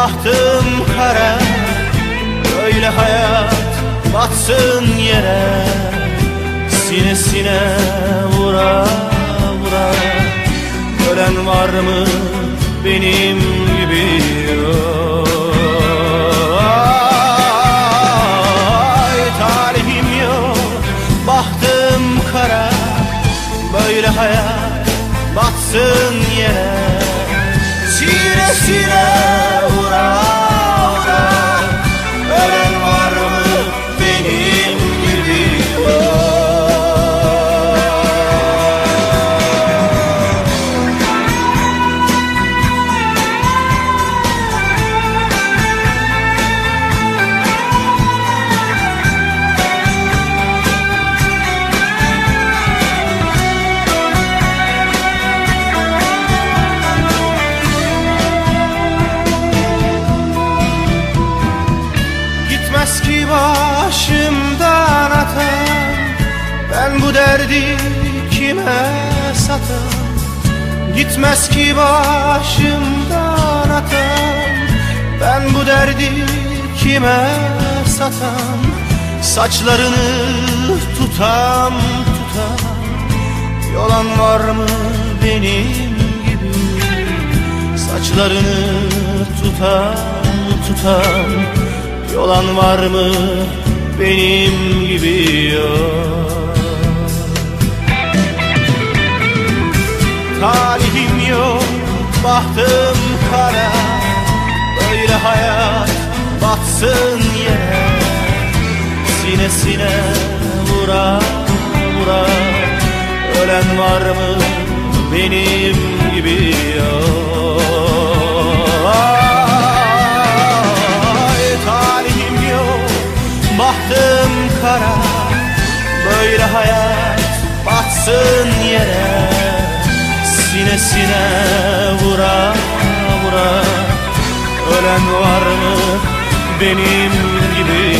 bahtım kara. Böyle hayat batsın yere. Sinesine vura vura. Gören var mı benim gibi? Ay talihim yok, bahtım kara. Böyle hayat batsın yere. Sinesine vura derdi kime satan? Gitmez ki başımdan atan. Ben bu derdi kime satan? Saçlarını tutam tutam. Yolan var mı benim gibi? Saçlarını tutam tutam. Yolan var mı benim gibi? Yok bahtım kara. Böyle hayat batsın yere. Sinesine vura vura. Ölen var mı benim gibi? Ay talihim yok, bahtım kara. Böyle hayat batsın yere Sinesine vura vura. Ölen var mı benim gibi